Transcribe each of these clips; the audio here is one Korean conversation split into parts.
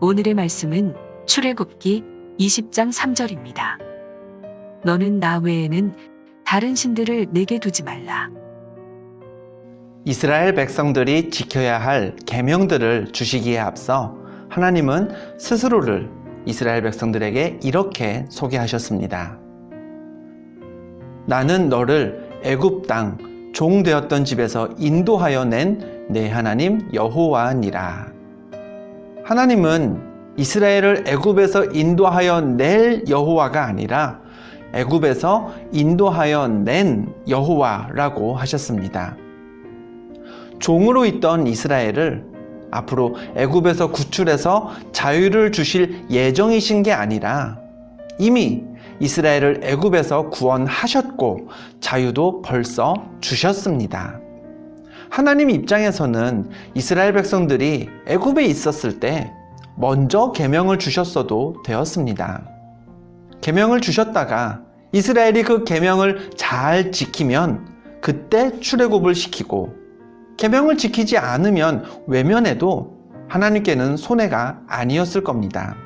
오늘의 말씀은 출애굽기 20장 3절입니다. 너는 나 외에는 다른 신들을 내게 두지 말라. 이스라엘 백성들이 지켜야 할 계명들을 주시기에 앞서 하나님은 스스로를 이스라엘 백성들에게 이렇게 소개하셨습니다. 나는 너를 애굽 땅 종 되었던 집에서 인도하여 낸 내 하나님 여호와니라. 하나님은 이스라엘을 애굽에서 인도하여 낼 여호와가 아니라 애굽에서 인도하여 낸 여호와라고 하셨습니다. 종으로 있던 이스라엘을 앞으로 애굽에서 구출해서 자유를 주실 예정이신 게 아니라 이미 이스라엘을 애굽에서 구원하셨고 자유도 벌써 주셨습니다. 하나님 입장에서는 이스라엘 백성들이 애굽에 있었을 때 먼저 계명을 주셨어도 되었습니다. 계명을 주셨다가 이스라엘이 그 계명을 잘 지키면 그때 출애굽을 시키고 계명을 지키지 않으면 외면해도 하나님께는 손해가 아니었을 겁니다.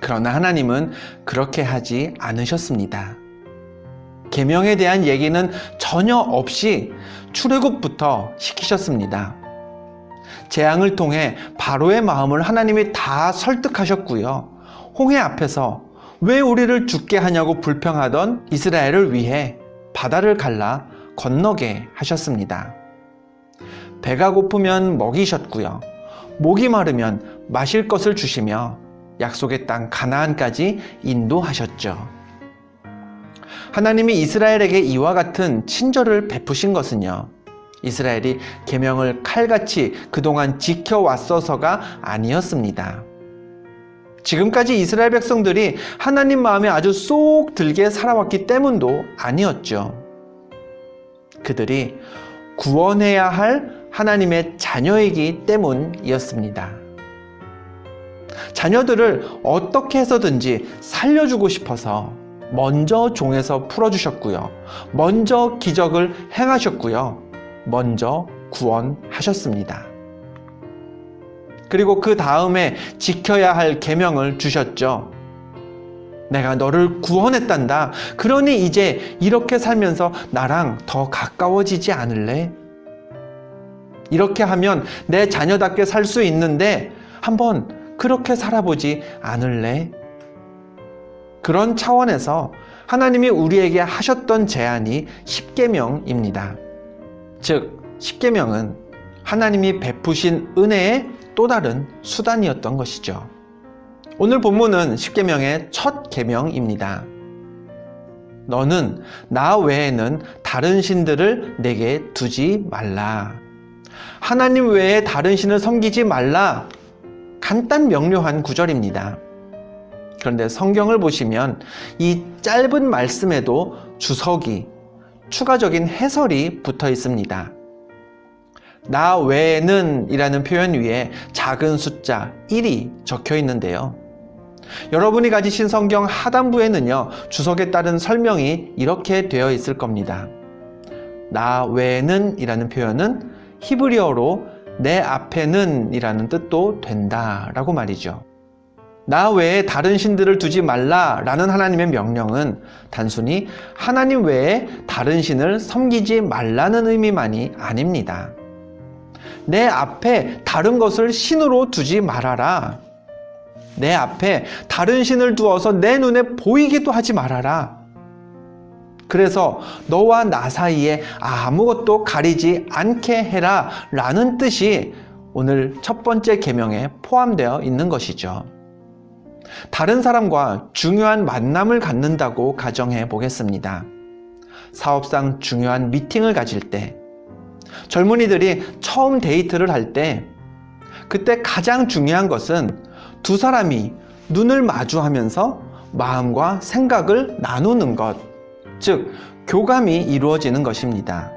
그러나 하나님은 그렇게 하지 않으셨습니다. 계명에 대한 얘기는 전혀 없이 출애굽부터 시키셨습니다. 재앙을 통해 바로의 마음을 하나님이 다 설득하셨고요. 홍해 앞에서 왜 우리를 죽게 하냐고 불평하던 이스라엘을 위해 바다를 갈라 건너게 하셨습니다. 배가 고프면 먹이셨고요. 목이 마르면 마실 것을 주시며 약속의 땅 가나안까지 인도하셨죠. 하나님이 이스라엘에게 이와 같은 친절을 베푸신 것은요. 이스라엘이 계명을 칼같이 그동안 지켜왔어서가 아니었습니다. 지금까지 이스라엘 백성들이 하나님 마음에 아주 쏙 들게 살아왔기 때문도 아니었죠. 그들이 구원해야 할 하나님의 자녀이기 때문이었습니다. 자녀들을 어떻게 해서든지 살려주고 싶어서 먼저 종에서 풀어주셨고요. 먼저 기적을 행하셨고요. 먼저 구원하셨습니다. 그리고 그 다음에 지켜야 할 계명을 주셨죠. 내가 너를 구원했단다. 그러니 이제 이렇게 살면서 나랑 더 가까워지지 않을래? 이렇게 하면 내 자녀답게 살 수 있는데 한번 그렇게 살아보지 않을래? 그런 차원에서 하나님이 우리에게 하셨던 제안이 십계명입니다. 즉 십계명은 하나님이 베푸신 은혜의 또 다른 수단이었던 것이죠. 오늘 본문은 십계명의 첫 계명입니다. 너는 나 외에는 다른 신들을 내게 두지 말라. 하나님 외에 다른 신을 섬기지 말라. 간단 명료한 구절입니다. 그런데 성경을 보시면 이 짧은 말씀에도 주석이 추가적인 해설이 붙어 있습니다. 나 외에는 이라는 표현 위에 작은 숫자 1이 적혀 있는데요. 여러분이 가지신 성경 하단부에는요, 주석에 따른 설명이 이렇게 되어 있을 겁니다. 나 외에는 이라는 표현은 히브리어로 내 앞에는 이라는 뜻도 된다 라고 말이죠. 나 외에 다른 신들을 두지 말라라는 하나님의 명령은 단순히 하나님 외에 다른 신을 섬기지 말라는 의미만이 아닙니다. 내 앞에 다른 것을 신으로 두지 말아라. 내 앞에 다른 신을 두어서 내 눈에 보이기도 하지 말아라. 그래서 너와 나 사이에 아무것도 가리지 않게 해라 라는 뜻이 오늘 첫 번째 계명에 포함되어 있는 것이죠. 다른 사람과 중요한 만남을 갖는다고 가정해 보겠습니다. 사업상 중요한 미팅을 가질 때, 젊은이들이 처음 데이트를 할 때, 그때 가장 중요한 것은 두 사람이 눈을 마주하면서 마음과 생각을 나누는 것, 즉, 교감이 이루어지는 것입니다.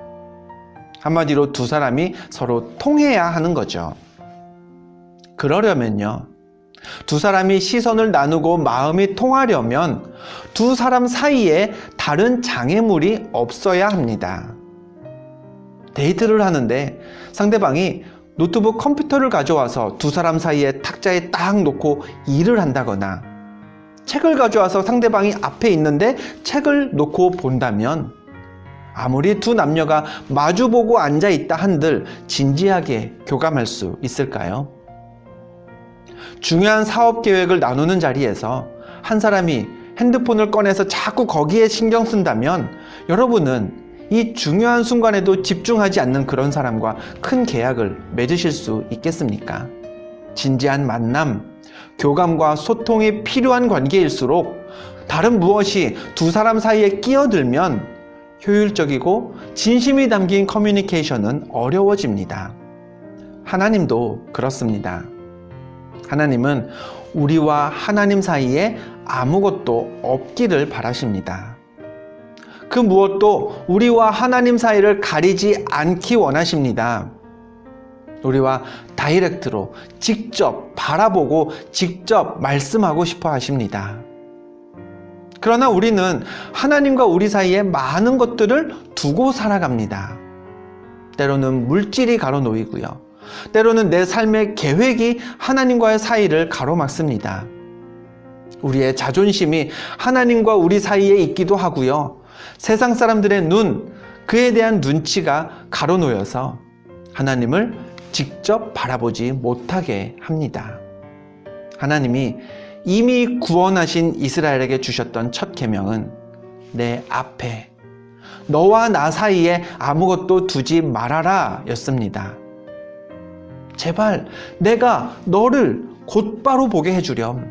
한마디로 두 사람이 서로 통해야 하는 거죠. 그러려면요, 두 사람이 시선을 나누고 마음이 통하려면 두 사람 사이에 다른 장애물이 없어야 합니다. 데이트를 하는데 상대방이 노트북 컴퓨터를 가져와서 두 사람 사이에 탁자에 딱 놓고 일을 한다거나 책을 가져와서 상대방이 앞에 있는데 책을 놓고 본다면 아무리 두 남녀가 마주보고 앉아 있다 한들 진지하게 교감할 수 있을까요? 중요한 사업 계획을 나누는 자리에서 한 사람이 핸드폰을 꺼내서 자꾸 거기에 신경 쓴다면 여러분은 이 중요한 순간에도 집중하지 않는 그런 사람과 큰 계약을 맺으실 수 있겠습니까? 진지한 만남, 교감과 소통이 필요한 관계일수록 다른 무엇이 두 사람 사이에 끼어들면 효율적이고 진심이 담긴 커뮤니케이션은 어려워집니다. 하나님도 그렇습니다. 하나님은 우리와 하나님 사이에 아무것도 없기를 바라십니다. 그 무엇도 우리와 하나님 사이를 가리지 않기 원하십니다. 우리와 다이렉트로 직접 바라보고 직접 말씀하고 싶어 하십니다. 그러나 우리는 하나님과 우리 사이에 많은 것들을 두고 살아갑니다. 때로는 물질이 가로놓이고요. 때로는 내 삶의 계획이 하나님과의 사이를 가로막습니다. 우리의 자존심이 하나님과 우리 사이에 있기도 하고요. 세상 사람들의 눈, 그에 대한 눈치가 가로놓여서 하나님을 직접 바라보지 못하게 합니다. 하나님이 이미 구원하신 이스라엘에게 주셨던 첫 계명은 내 앞에 너와 나 사이에 아무것도 두지 말아라 였습니다. 제발 내가 너를 곧바로 보게 해주렴.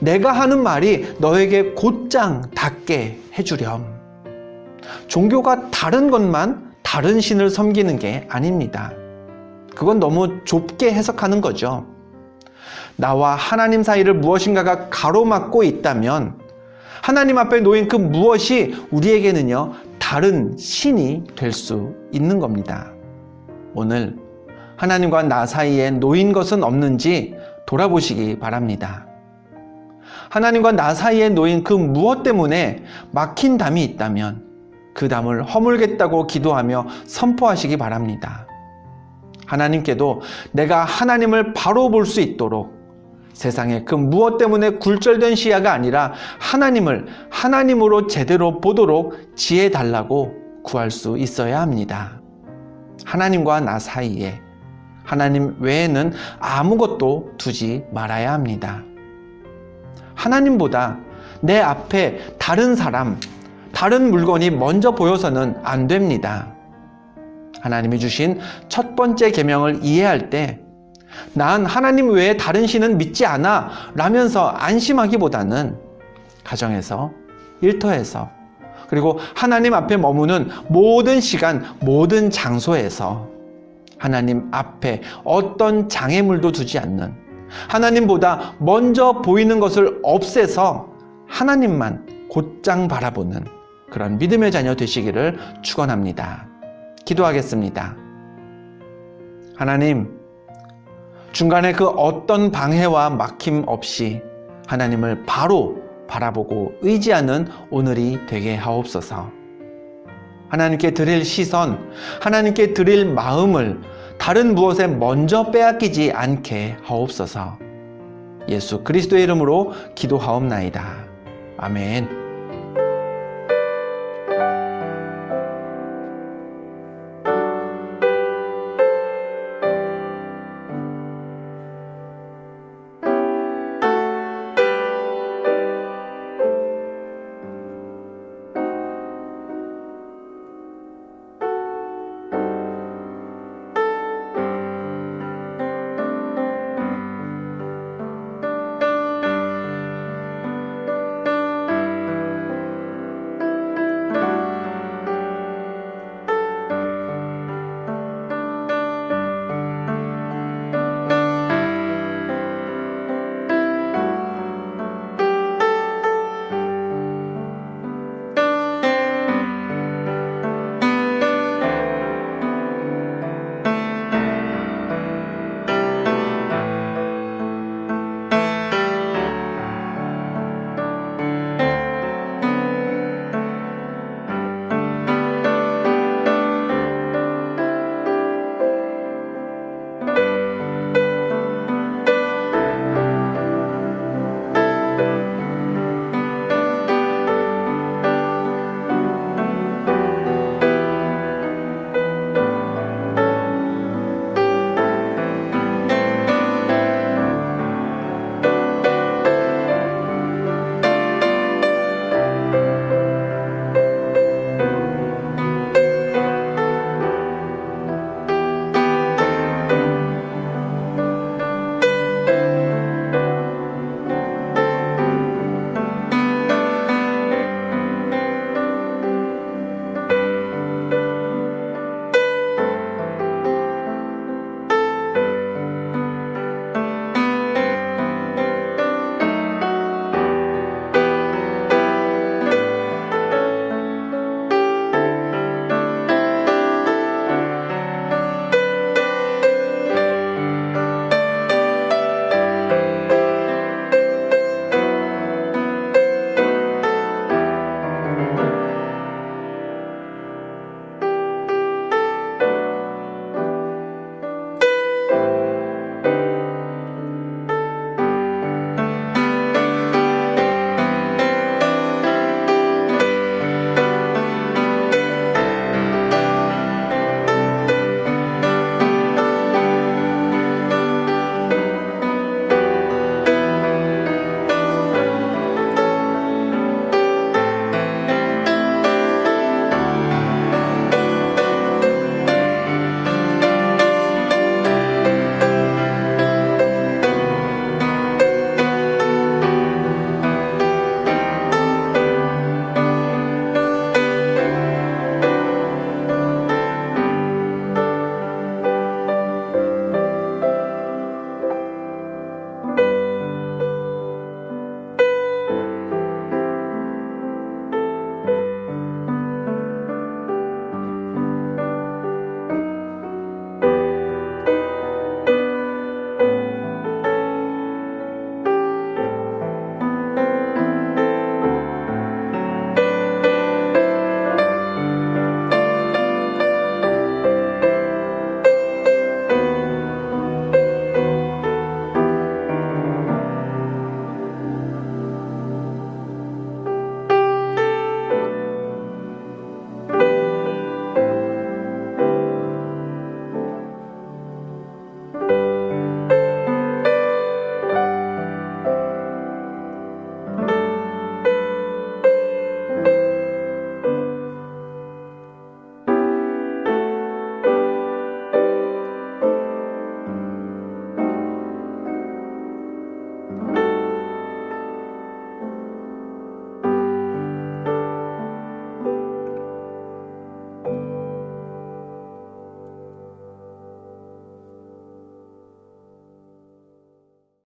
내가 하는 말이 너에게 곧장 닿게 해주렴. 종교가 다른 것만 다른 신을 섬기는 게 아닙니다. 그건 너무 좁게 해석하는 거죠. 나와 하나님 사이를 무엇인가가 가로막고 있다면 하나님 앞에 놓인 그 무엇이 우리에게는요, 다른 신이 될 수 있는 겁니다. 오늘 하나님과 나 사이에 놓인 것은 없는지 돌아보시기 바랍니다. 하나님과 나 사이에 놓인 그 무엇 때문에 막힌 담이 있다면 그 담을 허물겠다고 기도하며 선포하시기 바랍니다. 하나님께도 내가 하나님을 바로 볼 수 있도록 세상에 그 무엇 때문에 굴절된 시야가 아니라 하나님을 하나님으로 제대로 보도록 지혜 달라고 구할 수 있어야 합니다. 하나님과 나 사이에 하나님 외에는 아무것도 두지 말아야 합니다. 하나님보다 내 앞에 다른 사람, 다른 물건이 먼저 보여서는 안 됩니다. 하나님이 주신 첫 번째 계명을 이해할 때, 난 하나님 외에 다른 신은 믿지 않아 라면서 안심하기보다는 가정에서, 일터에서, 그리고 하나님 앞에 머무는 모든 시간, 모든 장소에서 하나님 앞에 어떤 장애물도 두지 않는 하나님보다 먼저 보이는 것을 없애서 하나님만 곧장 바라보는 그런 믿음의 자녀 되시기를 축원합니다. 기도하겠습니다. 하나님, 중간에 그 어떤 방해와 막힘 없이 하나님을 바로 바라보고 의지하는 오늘이 되게 하옵소서. 하나님께 드릴 시선, 하나님께 드릴 마음을 다른 무엇에 먼저 빼앗기지 않게 하옵소서. 예수 그리스도의 이름으로 기도하옵나이다. 아멘.